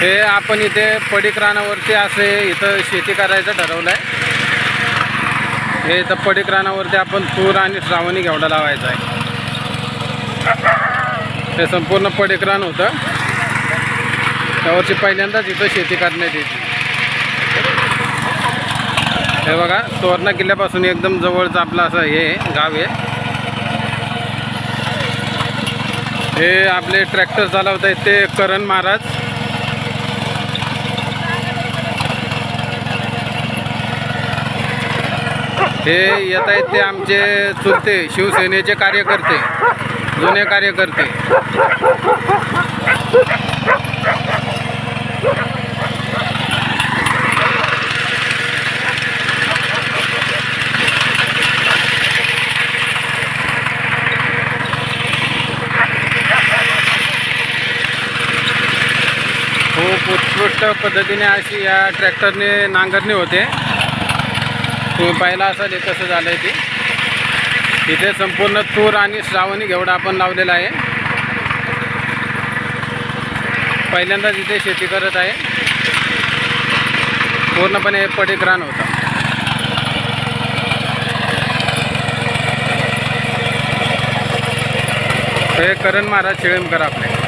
हे आपण इथे पडीक रानावरती असे इथं शेती करायचं ठरवलं आहे हे इथं पडीक रानावरती आपण तूर आणि श्रावणी घेवडा लावायचा आहे. हे संपूर्ण पडीक रान होतं. त्यावरची पहिल्यांदाच इथं शेती करण्यात येते. हे बघा तोरणा किल्ल्यापासून एकदम जवळचं आपलं असं हे गाव आहे. हे आपले ट्रॅक्टर चालवत आहेत ते करण महाराज. हे येत आहेत ते आमचे चुलते शिवसेनेचे कार्यकर्ते जुने कार्यकर्ते. खूप उत्कृष्ट पद्धतीने अशी या ट्रॅक्टरने नांगरणी होते. तुम्ही पाहिला असाल हे कसं झालं आहे ते. इथे संपूर्ण तूर आणि श्रावणी घेवडा आपण लावलेला आहे. पहिल्यांदाच इथे शेती करत आहे पूर्णपणे हे पडीक रान होतं. हे करण महाराज शेळेमकर आपले.